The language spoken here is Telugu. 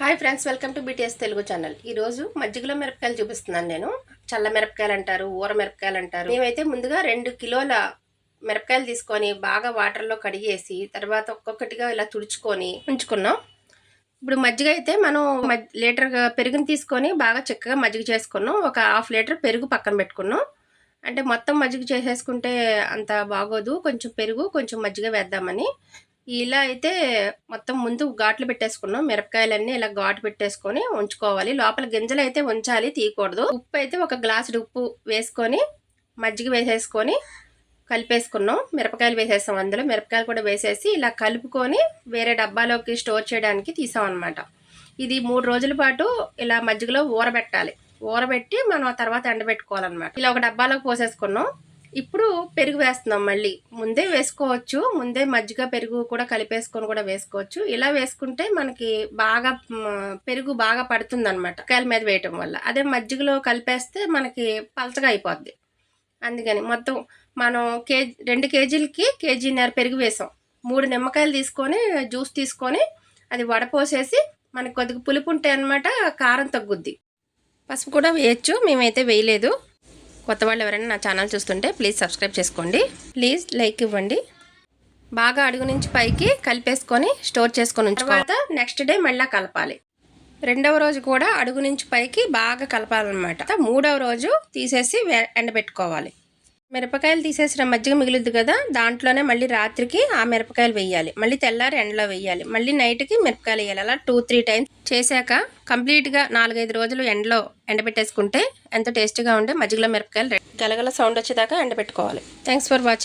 Hi friends welcome to BTS Telugu channel. ఈ రోజు మజ్జిగలో మిరపకాయలు చూపిస్తున్నాను నేను. చల్ల మిరపకాయలు అంటారు ఊర మిరపకాయలు అంటారు. మేమైతే ముందుగా రెండు కిలోల మిరపకాయలు తీసుకొని బాగా వాటర్లో కడిగేసి తర్వాత ఒక్కొక్కటిగా ఇలా తుడుచుకొని ఉంచుకున్నాం. ఇప్పుడు మజ్జిగ అయితే మనం మజ్- లీటర్ పెరుగుని తీసుకొని బాగా చక్కగా మజ్జిగ చేసుకున్నాం. ఒక హాఫ్ లీటర్ పెరుగు పక్కన పెట్టుకున్నాం. అంటే మొత్తం మజ్జిగ చేసేసుకుంటే అంత బాగోదు. కొంచెం పెరుగు కొంచెం మజ్జిగ వేద్దామని. ఇలా అయితే మొత్తం ముందు ఘాట్లు పెట్టేసుకున్నాం. మిరపకాయలన్నీ ఇలా ఘాటు పెట్టేసుకొని ఉంచుకోవాలి. లోపల గింజలు అయితే ఉంచాలి తీయకూడదు. ఉప్పు అయితే ఒక గ్లాసుడు ఉప్పు వేసుకొని మజ్జిగ వేసేసుకొని కలిపేసుకున్నాం. మిరపకాయలు వేసేసాం అందులో. మిరపకాయలు కూడా వేసేసి ఇలా కలుపుకొని వేరే డబ్బాలోకి స్టోర్ చేయడానికి తీసాం అనమాట ఇది మూడు రోజుల పాటు ఇలా మజ్జిగలో ఊరబెట్టాలి. ఊరబెట్టి మనం ఆ తర్వాత ఎండబెట్టుకోవాలన్నమాట. ఇలా ఒక డబ్బాలోకి పోసేసుకున్నాం. ఇప్పుడు పెరుగు వేస్తున్నాం మళ్ళీ. ముందే వేసుకోవచ్చు. ముందే మజ్జిగ పెరుగు కూడా కలిపేసుకొని కూడా వేసుకోవచ్చు. ఇలా వేసుకుంటే మనకి బాగా పెరుగు బాగా పడుతుంది అనమాట కాయల మీద వేయటం వల్ల. అదే మజ్జిగలో కలిపేస్తే మనకి పలచగా అయిపోద్ది. అందుకని మొత్తం మనం కేజీ రెండు కేజీలకి కేజీన్నర పెరుగు వేసాం. మూడు నిమ్మకాయలు తీసుకొని జ్యూస్ తీసుకొని అది వడపోసేసి మనకి కొద్దిగా పులుపు ఉంటే అనమాట కారం తగ్గుద్ది. పసుపు కూడా వేయచ్చు. మేమైతే వేయలేదు. కొత్త వాళ్ళు ఎవరైనా నా ఛానల్ చూస్తుంటే ప్లీజ్ సబ్స్క్రైబ్ చేసుకోండి. ప్లీజ్ లైక్ ఇవ్వండి. బాగా అడుగు నుంచి పైకి కలిపేసుకొని స్టోర్ చేసుకొని ఉంచుకోవాలి తర్వాత నెక్స్ట్ డే మళ్ళీ కలపాలి. రెండవ రోజు కూడా అడుగు నుంచి పైకి బాగా కలపాలన్నమాట. మూడవ రోజు తీసేసి ఎండబెట్టుకోవాలి. మిరపకాయలు తీసేసిన మజ్జిగ మిగులుద్ది కదా దాంట్లోనే మళ్ళీ రాత్రికి ఆ మిరపకాయలు వేయాలి. మళ్ళీ తెల్లారి ఎండలో వేయాలి. మళ్ళీ నైట్కి మిరపకాయలు వేయాలి. అలా టూ త్రీ టైమ్స్ చేశాక కంప్లీట్గా నాలుగైదు రోజులు ఎండలో ఎండబెట్టేసుకుంటే ఎంత టేస్టీగా ఉండే మజ్జిగలో మిరపకాయలు గలగల సౌండ్ వచ్చేదాకా ఎండబెట్టుకోవాలి. Thanks for watching